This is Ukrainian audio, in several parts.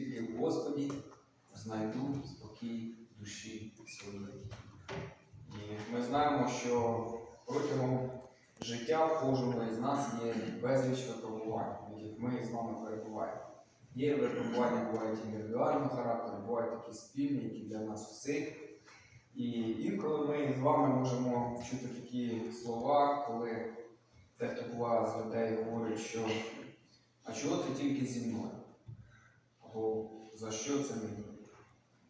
тільки в Господі знайду спокій душі своєї. І ми знаємо, що протягом життя кожного із нас є безліч випробувань, в яких ми з вами перебуваємо. Є випробування, бувають індивідуального характеру, бувають такі спільні, які для нас всіх. І інколи ми з вами можемо чути такі слова, коли дехто буває з людей говорить, що а чого це тільки зі мною? Або за що це мені?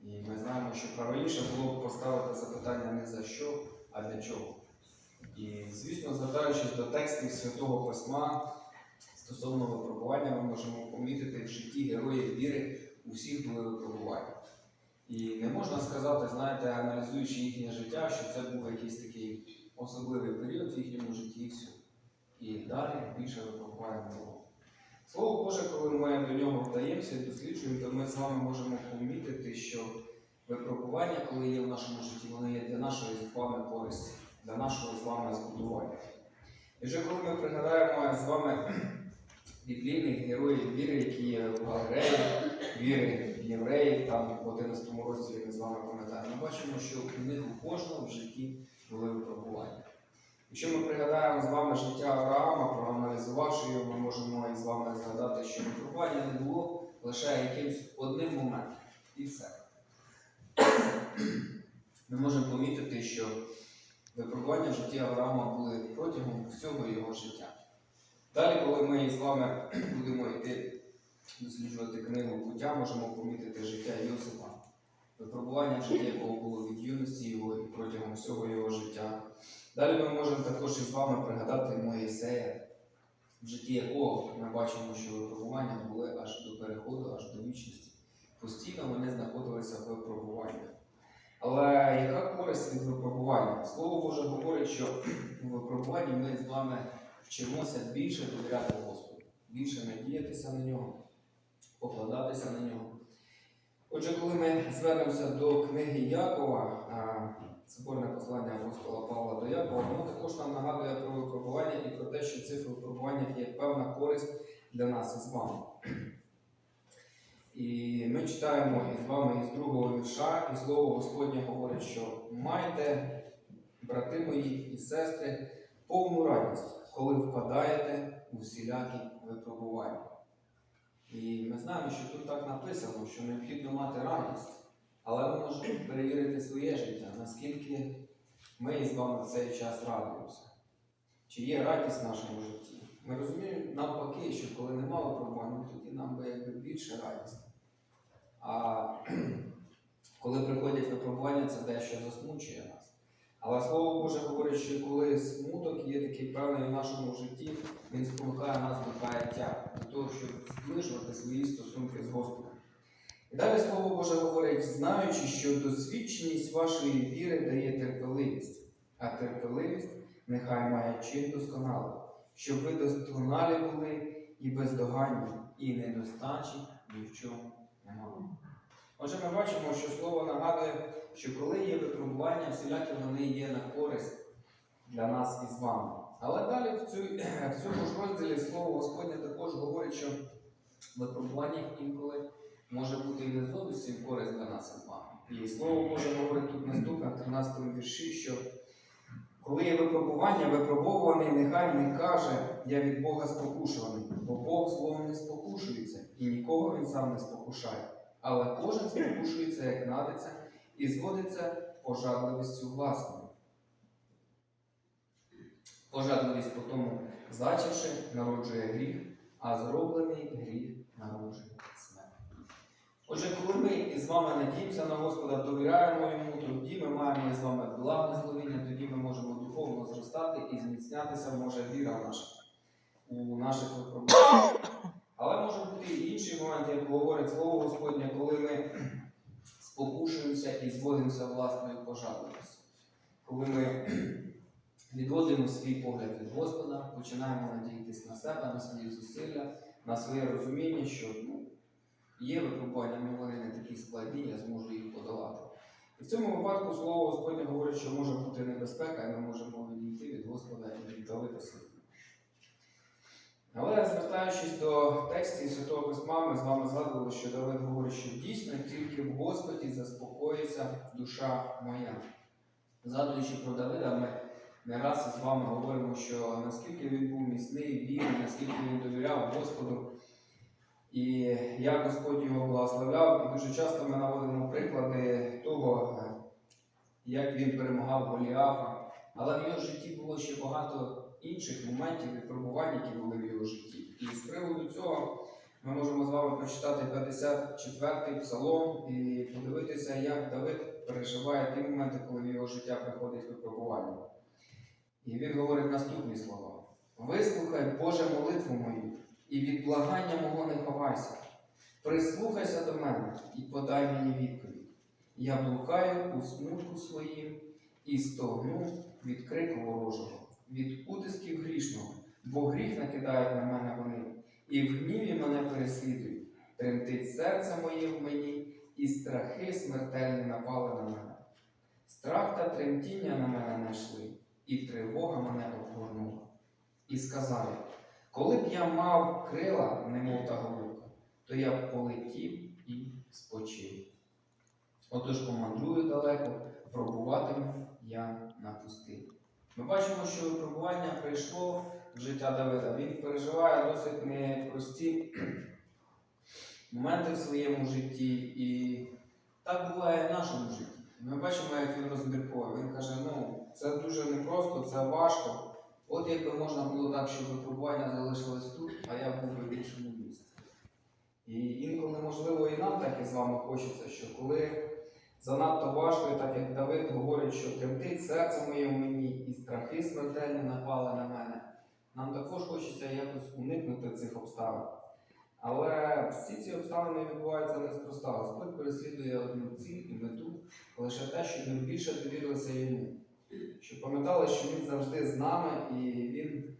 І ми знаємо, що правильніше було б поставити запитання не за що, а для чого. І, звісно, звертаючись до текстів Святого Письма, стосовно випробування, ми можемо помітити в житті героїв віри у всіх були випробування. І не можна сказати, знаєте, аналізуючи їхнє життя, що це був якийсь такий особливий період в їхньому житті і все. І далі більше випробувань було. Слово Боже, коли ми до нього вдаємося і досліджуємо, то ми з вами можемо помітити, що випробування, коли є в нашому житті, вони є для нашої з вами користі, для нашого з вами збудування. І вже коли ми пригадаємо з вами біблійних героїв віри, які є в Галереї, віри в євреїв, там в 11 розділі ми з вами пам'ятаємо, ми бачимо, що у них у кожного в житті були випробування. Якщо ми пригадаємо з вами життя Авраама, проаналізувавши його, ми можемо із вами згадати, що випробування не було лише якимось одним моментом. І все. Ми можемо помітити, що випробування в житті Авраама були протягом всього його життя. Далі, коли ми з вами будемо йти досліджувати книгу буття, можемо помітити життя Йосипа, випробування в житті, якого було від юності його і протягом всього його життя. Далі ми можемо також із вами пригадати Моїсея, в житті якого ми бачимо, що випробування були аж до переходу, аж до вічності. Постійно вони знаходилися в випробуваннях. Але яка користь від випробування? Слово Боже говорить, що у випробуванні ми з вами вчимося більше довіряти Господу, більше надіятися на нього, покладатися на нього. Отже, коли ми звернемося до книги Якова, а, послання апостола Павла до Якова, воно також нам нагадує про випробування і про те, що в цих випробуваннях є певна користь для нас із вами. І ми читаємо із вами із другого вірша, і слово Господнє говорить, що майте, брати мої і сестри, повну радість, коли впадаєте у всілякі випробування. І ми знаємо, що тут так написано, що необхідно мати радість, але ми можемо перевірити своє життя, наскільки ми з вами в цей час радуємося. Чи є радість в нашому житті? Ми розуміємо навпаки, що коли немає випробувань, тоді нам би якби більше радість. А коли приходять випробування, це дещо засмучує нас. Але Слово Боже говорить, що коли смуток є такий певний в нашому житті, він спонукає нас до каяття, до того, щоб зближувати свої стосунки з Господом. І далі Слово Боже говорить, знаючи, що досвідченість вашої віри дає терпеливість, а терпеливість нехай має чин досконалий, щоб ви досконалі були і бездоганні, і недостачі ні в чому немає. Отже, ми бачимо, що слово нагадує, що коли є випробування, всілякі вони є на користь для нас і з вами. Але далі в, цю, в цьому ж розділі слово Господнє також говорить, що випробування інколи може бути і не зовсім користь для нас з вами. І слово Боже говорить тут наступне, в 13 вірші, що коли є випробування, випробований нехай не каже, я від Бога спокушуваний, бо Бог словом не спокушується, і нікого він сам не спокушає. Але кожен спокушується, як надиться, і зводиться пожадливістю власною. Пожадливість по тому, зачавши, народжує гріх, а зроблений гріх народжує. Отже, коли ми із вами надіємося на Господа, довіряємо йому, тоді ми маємо з вами благословення, тоді ми можемо духовно зростати і зміцнятися може віра наша у наших випробуваннях. Але може бути і інший момент, як говорить Слово Господнє, коли ми спокушуємося і зводимося власною пожадливістю. Коли ми відводимо свій погляд від Господа, починаємо надіятися на себе, на свої зусилля, на своє розуміння, що ну, є випробування, але вони не такі складні, я зможу їх подолати. І в цьому випадку Слово Господнє говорить, що може бути небезпека, і ми можемо відійти від Господа і віддалитися. Але звертаючись до текстів Святого Письма, ми з вами згадували, що Давид говорить, що дійсно тільки в Господі заспокоїться душа моя. Згадуючи про Давида, ми не раз з вами говоримо, що наскільки він був міцний, вірний, наскільки він довіряв Господу, і як Господь його благословляв. І дуже часто ми наводимо приклади того, е, як він перемагав Голіафа. Але в його житті було ще багато інших моментів випробувань, які були в його житті. І з приводу цього ми можемо з вами прочитати 54-й псалом і подивитися, як Давид переживає ті моменти, коли в його життя приходить випробування. І він говорить наступні слова: Вислухай, Боже, молитву мою, і від благання мого не ховайся. Прислухайся до мене і подай мені відповідь. Я блукаю у смутку своїм і стогну від крику ворожого, від утисків грішного, бо гріх накидають на мене вони, і в гніві мене переслідують. Тремтить серце моє в мені, і страхи смертельні напали на мене. Страх та тремтіння на мене найшли, і тривога мене обгорнула. І сказав я, коли б я мав крила, немов та голубка, то я б полетів і спочив. Отож помандрую далеко, пробуватиму я на пустині. Ми бачимо, що випробування прийшло в життя Давида. Він переживає досить непрості моменти в своєму житті, і так буває в нашому житті. Ми бачимо, як він розмірковує. Він каже: ну, це дуже непросто, це важко. От якби можна було так, щоб випробування залишилось тут, а я був в іншому місці. І інколи, можливо, і нам так і з вами хочеться, що коли занадто важко, так як Давид говорить, що тремтить серце моє в мені, і страхи смертельні напали на мене, нам також хочеться якось уникнути цих обставин. Але всі ці обставини відбуваються неспроста. Господь переслідує одну ціль і мету лише те, щоб ми більше довірилися йому. Щоб пам'ятали, що він завжди з нами і він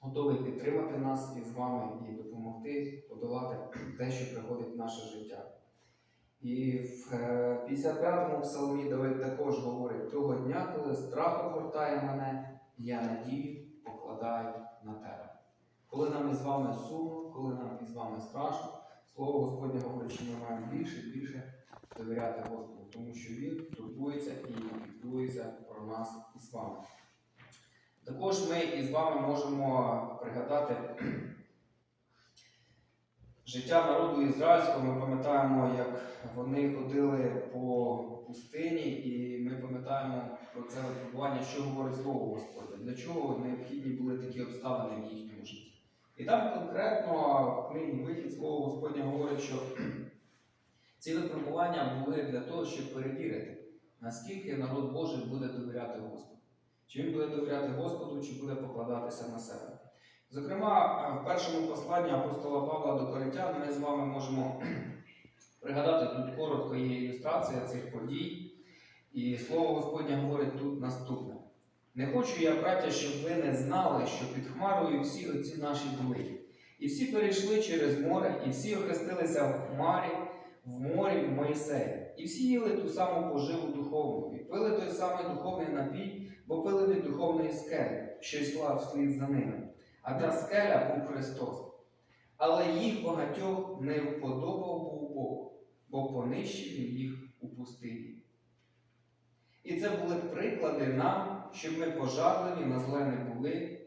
готовий підтримати нас і з вами і допомогти подолати те, що приходить в наше життя. І в е, 55-му псалмі Давид також говорить: того дня, коли страх огортає мене, я надію покладаю на тебе. Коли нам із вами сумно, коли нам із вами страшно, слово Господнє говорить, що ми маємо більше і більше довіряти Господу, тому що Він турбується і піклується про нас із вами. Також ми із вами можемо пригадати життя народу ізраїльського. Ми пам'ятаємо, як вони ходили по пустині, і ми пам'ятаємо про це випробування, що говорить Слово Господа, для чого необхідні були такі обставини в їхньому житті. І там конкретно в книгі Вихід Слово Господнє говорить, що ці випробування були для того, щоб перевірити, наскільки народ Божий буде довіряти Господу. Чи він буде довіряти Господу, чи буде покладатися на себе. Зокрема, в першому посланні апостола Павла до Коринтян ми з вами можемо пригадати тут коротко є ілюстрація цих подій, і слово Господнє говорить тут наступне. Не хочу я, браття, щоб ви не знали, що під Хмарою всі отці наші були. І всі перейшли через море, і всі охрестилися в Хмарі, в морі в Моїсеї. І всі їли ту саму поживу духовну, і пили той самий духовний напій, бо пили від духовної скелі, що йшла вслід за ними. А та скеля був Христос. Але їх багатьох не вподобав був Бог, бо понищив їх у пустині. І це були приклади нам, щоб ми пожадливі на зле не були,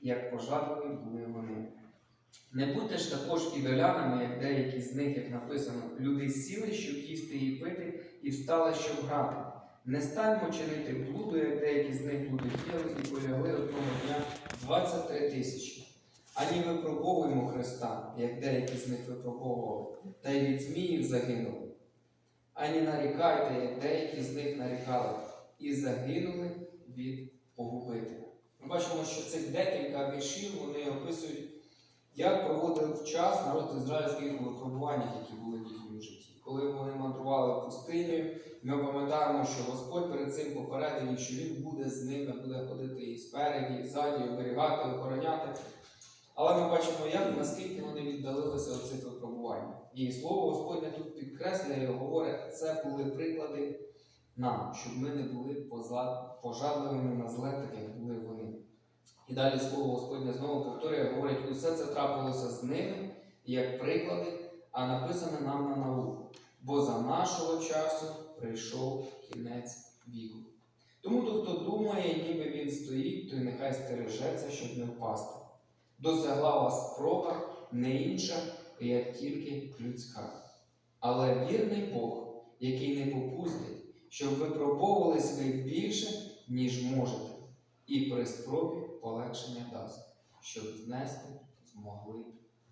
як пожадливі були вони. Не будьте ж також ідолянами, як деякі з них, як написано, люди сіли, щоб їсти і пити, і встали, щоб грати. Не станьмо чинити блуду, як деякі з них блудодіяли, і полягли одного дня 23 тисячі. Ані випробовуємо Христа, як деякі з них випробовували, та й від зміїв загинули. Ані нарікайте, як деякі з них нарікали, і загинули від погубителя. Ми бачимо, що цих декілька віршів вони описують, як проводив час народ ізраїльських випробуваннях, які були в їхньому житті. Коли вони мандрували пустинею, ми пам'ятаємо, що Господь перед цим попередив що Він буде з ними, буде ходити і спереді, і ззаді, оберігати, охороняти. Але ми бачимо, як наскільки вони віддалилися від цих випробувань. І слово Господнє тут підкреслює, і говорить, це були приклади нам, щоб ми не були пожадливими на зле, так як були вони. І далі слово Господнє знову повторює, говорить, усе це трапилося з ними, як приклади, а написане нам на науку. Бо за нашого часу прийшов кінець віку. Тому то, хто думає, ніби він стоїть, той нехай стережеться, щоб не впасти. Досягла вас спроба не інша, як тільки людська. Але вірний Бог, який не попустить, щоб ви більше, ніж можете, і при спробі полегшення дасть, щоб знести змогли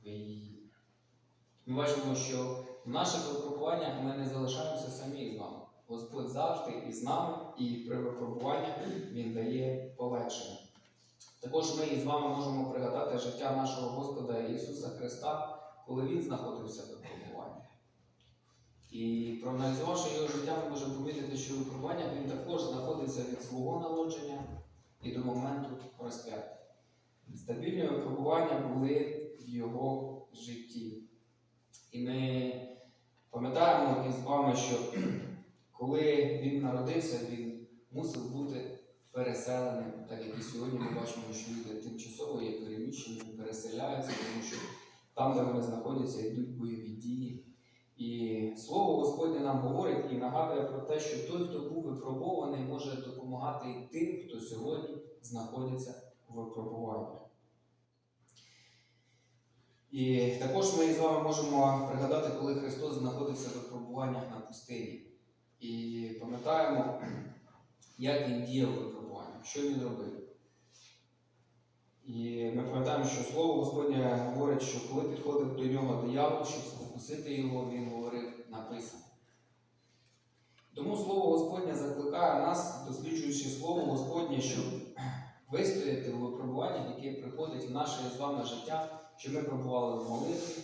ви її. Ми бачимо, що в наших випробуваннях ми не залишаємося самі з вами. Господь завжди із нами, і при випробуваннях Він дає полегшення. Також ми із вами можемо пригадати життя нашого Господа Ісуса Христа, коли Він знаходився в випробуванні. І проаналізувавши його життя, ми можемо помітити, що в випробуваннях він також знаходиться від свого народження і до моменту розп'яття. Стабільні випробування були в його житті. І ми пам'ятаємо із вами, що коли він народився, він мусив бути переселеним, так як і сьогодні ми бачимо, що люди тимчасово є переміщені, переселяються, тому що там, де вони знаходяться, йдуть бойові дії. І слово Господнє нам говорить і нагадує про те, що той, хто був випробований, може допомагати і тим, хто сьогодні знаходиться в випробуванні. І також ми з вами можемо пригадати, коли Христос знаходився в випробуваннях на пустині. І пам'ятаємо, як він діяв в випробуваннях, що він робив. І ми пам'ятаємо, що слово Господнє говорить, що коли підходив до нього диявол, щоб спокусити його, він говорив написано. Тому слово Господнє закликає нас, досліджуючи слово Господнє, щоб вистояти у випробуваннях, яке приходить в наше з вами життя, щоб ми пробували в молитві,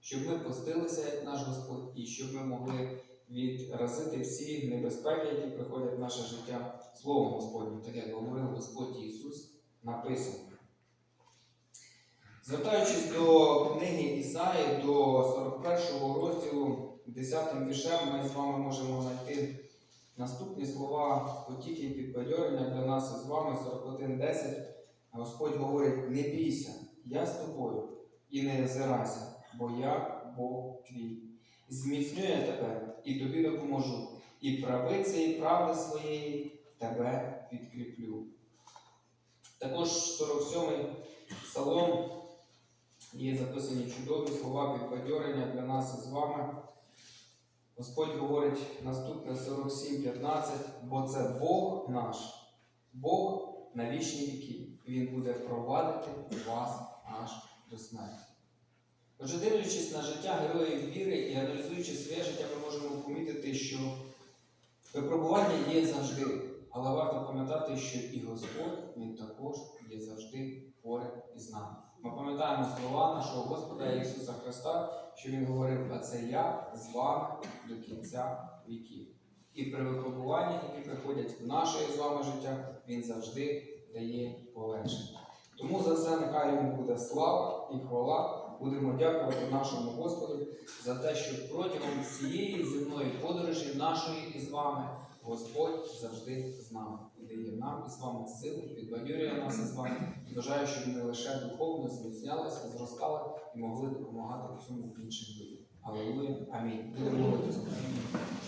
щоб ми постилися, як наш Господь, і щоб ми могли відразити всі небезпеки, які приходять в наше життя Словом Господнім, так як говорив Господь Ісус, написано. Звертаючись до книги Ісаї, до 41 розділу, 10 віршем, ми з вами можемо знайти наступні слова потіки і підбадьорення для нас із вами 41.10. Господь говорить: не бійся, я з тобою, і не озирайся, бо я Бог твій. Зміцню я тебе і тобі допоможу, і правиці і правди своєї тебе підкріплю. Також 47-й псалом є записані чудові слова підбадьорення для нас із вами. Господь говорить наступне 47.15, бо це Бог наш, Бог на вічні віки. Він буде провадити вас аж до смерті. Отже, дивлячись на життя героїв віри і аналізуючи своє життя, ми можемо помітити, що випробування є завжди, але варто пам'ятати, що і Господь Він також є завжди поряд із нами. Ми пам'ятаємо слова нашого Господа Ісуса Христа, що Він говорив, а це я з вами до кінця віків. І при випробуваннях, які приходять в наше з вами життя, Він завжди дає полегшення. Тому за це нехай йому буде слава і хвала. Будемо дякувати нашому Господу за те, що протягом цієї земної подорожі нашої із вами Господь завжди з нами і дає нам із вами силу, підбадьорює нас із вами. І бажаю, щоб ми лише духовно зміцнялися, зростали і могли допомагати в цьому іншим людям. Алилуя! Амінь.